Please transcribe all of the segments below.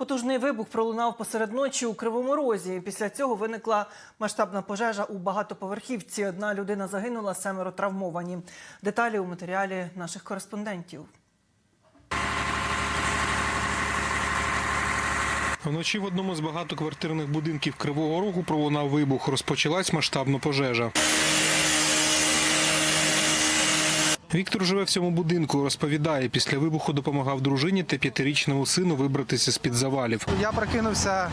Потужний вибух пролунав посеред ночі у Кривому Розі. Після цього виникла масштабна пожежа у багатоповерхівці. Одна людина загинула, семеро травмовані. Деталі у матеріалі наших кореспондентів. Вночі в одному з багатоквартирних будинків Кривого Рогу пролунав вибух. Розпочалась масштабна пожежа. Віктор живе в цьому будинку. Розповідає, після вибуху допомагав дружині та п'ятирічному сину вибратися з-під завалів. Я прокинувся,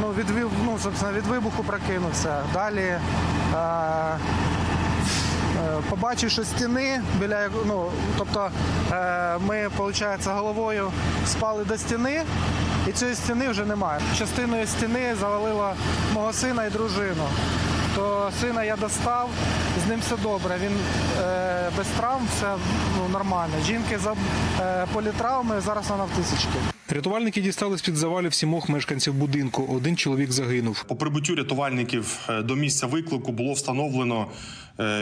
ну, від, ну, собственно, від вибуху прокинувся. Далі е, е, побачив, що стіни біля ну, тобто е, ми, виходить, головою спали до стіни, і цієї стіни вже немає. Частиною стіни завалило мого сина і дружину. То сина я достав, з ним все добре. Він е, без травм, все ну, нормально. Жінки за е, політравми, зараз вона в тисячки. Рятувальники дістали з-під завалів сімох мешканців будинку. Один чоловік загинув. По прибуттю рятувальників е, до місця виклику було встановлено,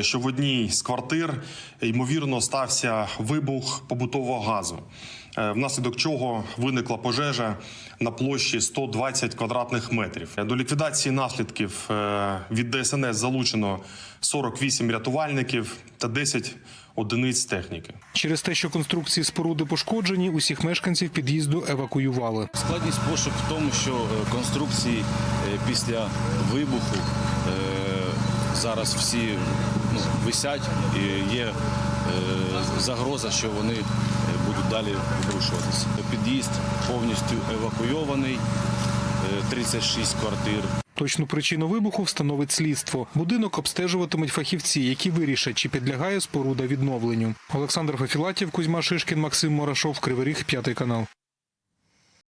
що в одній з квартир ймовірно стався вибух побутового газу, е, внаслідок чого виникла пожежа на площі 120 квадратних метрів. До ліквідації наслідків е, від ДСНС залучено 48 рятувальників та 10 одиниць техніки. Через те, що конструкції споруди пошкоджені, усіх мешканців під'їзду евакуювали. Складність пошук в тому, що е, конструкції е, після вибуху е, зараз всі ну, висять і є е, загроза, що вони е, будуть далі обрушуватися. Під'їзд повністю евакуйований, е, 36 квартир. Точну причину вибуху встановить слідство. Будинок обстежуватимуть фахівці, які вирішать, чи підлягає споруда відновленню. Олександр Фефілатів, Кузьма Шишкін, Максим Морошов, Кривий Ріг, п'ятий канал.